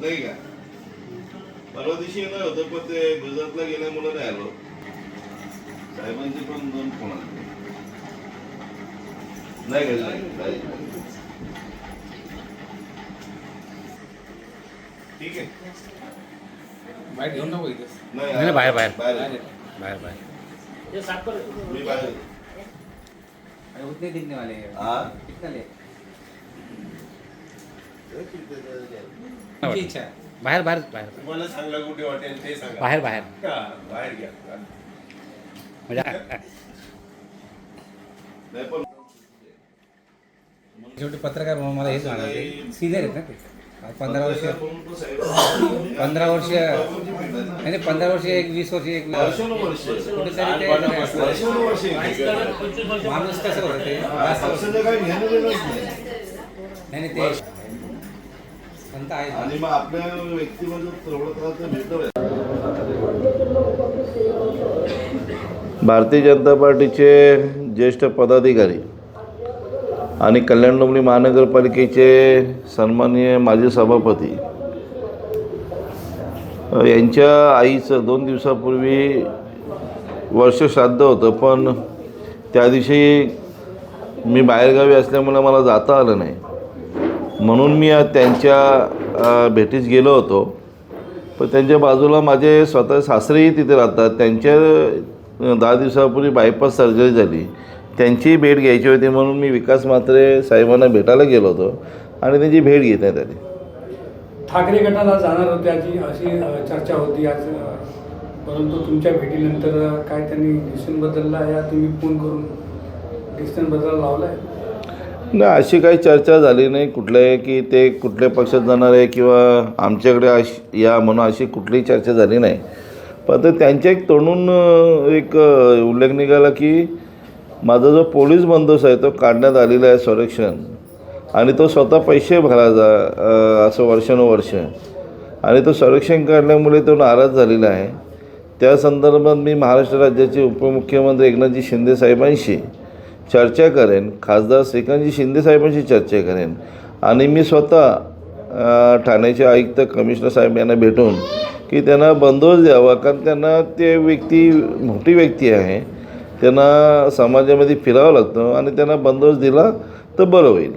नाही का? परवा दिवशी येणार होतं पण ते गुजरातला गेल्यामुळे नाही आलो. साहेबांचे पण दोन फोन आले. नाही गेले नाही. ठीक आहे. बाहेर घेऊन नको इथेच नाही नाही, बाहेर, बाहेर. बाहेर. बाहेर बाहेर मी बाहेर. उतने दिखने वाले हैं. हा कितना ले? इच्छा आहे बाहेर बाहेर बाहेर तुम्हाला चांगलं कुठे वाटेल ते सांगा बाहेर बाहेर हा, बाहेर घ्या म्हणजे नाही पण शेवटी पत्रकार म्हणून मला हेच म्हणायचं सिनियर आहेत ना ते पंधरा वर्ष पंधरा वर्ष नाही नाही, पंधरा वर्ष एक वीस वर्ष एक वर्षानुवर्ष कुठेतरी ते वर्षानुवर्ष माणूस कसं होतं ते काही घेणं देणंच नाही नाही नाही ते आणि मग आपल्या व्यक्तीमध्ये तेवढं त्रास तर भेटतो भारतीय जनता पार्टीचे ज्येष्ठ पदाधिकारी आणि कल्याण डोंबिवली महानगरपालिकेचे सन्माननीय माजी सभापती यांच्या आईचं दोन दिवसापूर्वी वर्षश्राद्ध होतं पण त्या दिवशी मी बाहेरगावी असल्यामुळे मला जाता आलं नाही. म्हणून मी त्यांच्या भेटीस गेलो होतो. पण त्यांच्या बाजूला माझे स्वतः सासरेही तिथे राहतात. त्यांच्या दहा दिवसापूर्वी बायपास सर्जरी झाली. त्यांचीही भेट घ्यायची होती म्हणून मी विकास मात्रे साहेबांना भेटायला गेलो होतो आणि त्यांची भेट घेण्यात आली ठाकरे गटाला जाणार होते अशी चर्चा होती आज परंतु तुमच्या भेटीनंतर काय त्यांनी डिसिजन बदलला या तुम्ही फोन करून डिसिजन बदलायला लावला आहे नाही अशी काही चर्चा झाली नाही कुठल्याही की ते कुठल्या पक्षात जाणार आहे किंवा आमच्याकडे अशी या म्हणून अशी कुठलीही चर्चा झाली नाही. पण ते त्यांच्या एक तोंडून एक उल्लेख निघाला की माझा जो पोलीस बंदोबस्त आहे तो काढण्यात आलेला आहे संरक्षण. आणि तो स्वतः पैसे भरायचा असं वर्षानुवर्ष. आणि तो संरक्षण काढल्यामुळे तो नाराज झालेला आहे. त्या संदर्भात मी महाराष्ट्र राज्याचे उपमुख्यमंत्री एकनाथजी शिंदे साहेबांशी चर्चा करेन. खासदार श्रीकांतजी शिंदे साहेबांशी चर्चा करेन. आणि मी स्वतः ठाण्याचे आयुक्त कमिशनर साहेब यांना भेटून की त्यांना बंदोबस्त द्यावा. कारण त्यांना ते व्यक्ती मोठी व्यक्ती आहे. त्यांना समाजामध्ये फिरावं लागतं आणि त्यांना बंदोबस्त दिला तर बरं होईल.